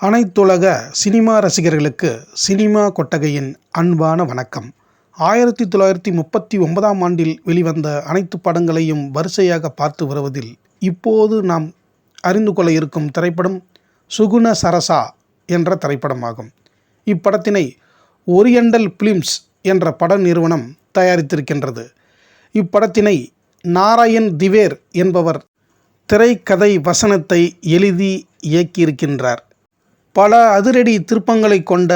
அனைத்துலக சினிமா ரசிகர்களுக்கு சினிமா கொட்டகையின் அன்பான வணக்கம். ஆயிரத்தி தொள்ளாயிரத்தி முப்பத்தி ஒன்பதாம் ஆண்டில் வெளிவந்த அனைத்து படங்களையும் வரிசையாக பார்த்து வருவதில் இப்போது நாம் அறிந்து கொள்ள இருக்கும் திரைப்படம் சுகுண சரசா என்ற திரைப்படமாகும். இப்படத்தினை ஓரியண்டல் பிலிம்ஸ் என்ற பட நிறுவனம் தயாரித்திருக்கின்றது. இப்படத்தினை நாராயண் திவேர் என்பவர் திரைக்கதை வசனத்தை எழுதி இயக்கியிருக்கின்றார். பல அதிரடி திருப்பங்களை கொண்ட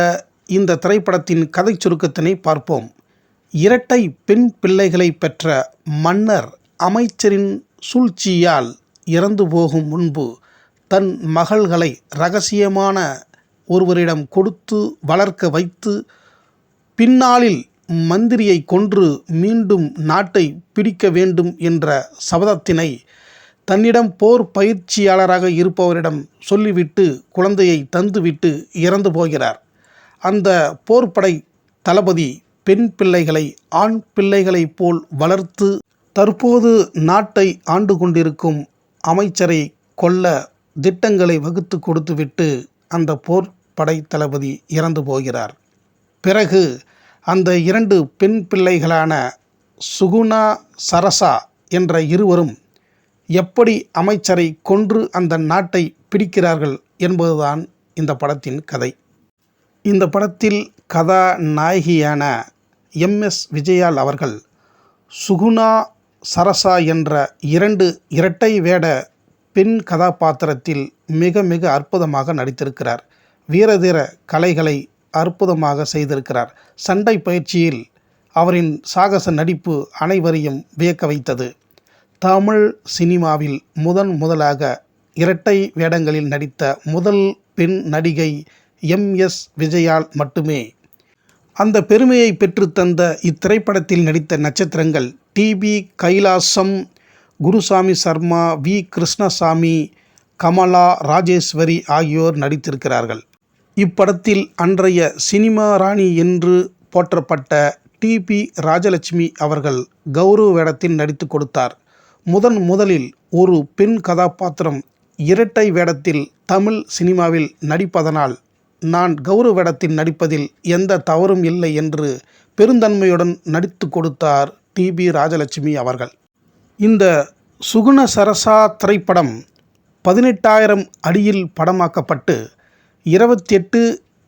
இந்த திரைப்படத்தின் கதை சுருக்கத்தினை பார்ப்போம். இரட்டை பெண் பிள்ளைகளை பெற்ற மன்னர் அமைச்சரின் சூழ்ச்சியால் இறந்து போகும் முன்பு தன் மகள்களை ரகசியமான ஒருவரிடம் கொடுத்து வளர்க்க வைத்து பின்னாளில் மந்திரியை கொன்று மீண்டும் நாட்டை பிடிக்க வேண்டும் என்ற சபதத்தினை தன்னிடம் போர் பயிற்சியாளராக இருப்பவரிடம் சொல்லிவிட்டு குழந்தையை தந்துவிட்டு இறந்து போகிறார். அந்த போர்ப்படை தளபதி பெண் பிள்ளைகளை ஆண் பிள்ளைகளைப் போல் வளர்த்து தற்போது நாட்டை ஆண்டு கொண்டிருக்கும் அமைச்சரை கொல்ல திட்டங்களை வகுத்து கொடுத்துவிட்டு அந்த போர்ப்படை தளபதி இறந்து போகிறார். பிறகு அந்த இரண்டு பெண் பிள்ளைகளான சுகுணா சரசா என்ற இருவரும் எப்படி அமைச்சரை கொன்று அந்த நாட்டை பிடிக்கிறார்கள் என்பதுதான் இந்த படத்தின் கதை. இந்த படத்தில் கதாநாயகியான எம்எஸ் விஜயால் அவர்கள் சுகுணா சரசா என்ற இரண்டு இரட்டை வேட பெண் கதாபாத்திரத்தில் மிக மிக அற்புதமாக நடித்திருக்கிறார். வீரதீர கலைகளை அற்புதமாக செய்திருக்கிறார். சண்டை பயிற்சியில் அவரின் சாகச நடிப்பு அனைவரையும் வியக்க வைத்தது. தமிழ் சினிமாவில் முதன் முதலாக இரட்டை வேடங்களில் நடித்த முதல் பெண் நடிகை எம் எஸ் விஜயால் மட்டுமே. அந்த பெருமையை பெற்றுத்தந்த இத்திரைப்படத்தில் நடித்த நட்சத்திரங்கள் டிபி கைலாசம் குருசாமி சர்மா வி கிருஷ்ணசாமி கமலா ராஜேஸ்வரி ஆகியோர் நடித்திருக்கிறார்கள். இப்படத்தில் அன்றைய சினிமா ராணி என்று போற்றப்பட்ட டிபி ராஜலட்சுமி அவர்கள் கௌரவ வேடத்தில் நடித்து கொடுத்தார். முதன் முதலில் ஒரு பெண் கதாபாத்திரம் இரட்டை வேடத்தில் தமிழ் சினிமாவில் நடிப்பதனால் நான் கௌரவ வேடத்தில் நடிப்பதில் எந்த தவறும் இல்லை என்று பெருந்தன்மையுடன் நடித்து கொடுத்தார் டிபி ராஜலட்சுமி அவர்கள். இந்த சுகுண சரசா திரைப்படம் பதினெட்டாயிரம் அடியில் படமாக்கப்பட்டு இருபத்தி எட்டு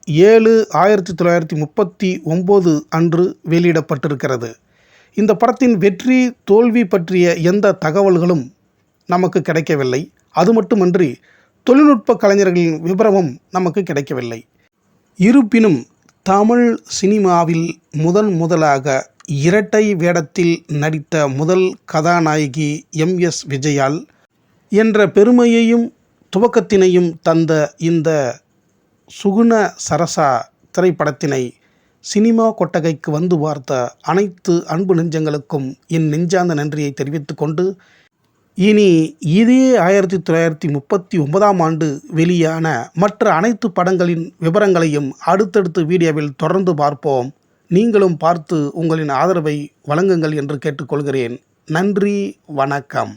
ஏழு ஆயிரத்தி தொள்ளாயிரத்தி முப்பத்தி ஒம்பது அன்று வெளியிடப்பட்டிருக்கிறது. இந்த படத்தின் வெற்றி தோல்வி பற்றிய எந்த தகவல்களும் நமக்கு கிடைக்கவில்லை. அது மட்டுமன்றி தொழில்நுட்ப கலைஞர்களின் விபரமும் நமக்கு கிடைக்கவில்லை. இருப்பினும் தமிழ் சினிமாவில் முதன் முதலாக இரட்டை வேடத்தில் நடித்த முதல் கதாநாயகி எம். எஸ். விஜயால் என்ற பெருமையையும் துவக்கத்தினையும் தந்த இந்த சுகுண சரசா திரைப்படத்தினை சினிமா கொட்டகைக்கு வந்து பார்த்த அனைத்து அன்பு நெஞ்சங்களுக்கும் என் நெஞ்சார்ந்த நன்றியை தெரிவித்துக் கொண்டு இனி இதே ஆயிரத்தி தொள்ளாயிரத்தி முப்பத்தி ஒன்பதாம் ஆண்டு வெளியான மற்ற அனைத்து படங்களின் விவரங்களையும் அடுத்தடுத்த வீடியோவில் தொடர்ந்து பார்ப்போம். நீங்களும் பார்த்து உங்களின் ஆதரவை வழங்குங்கள் என்று கேட்டுக்கொள்கிறேன். நன்றி வணக்கம்.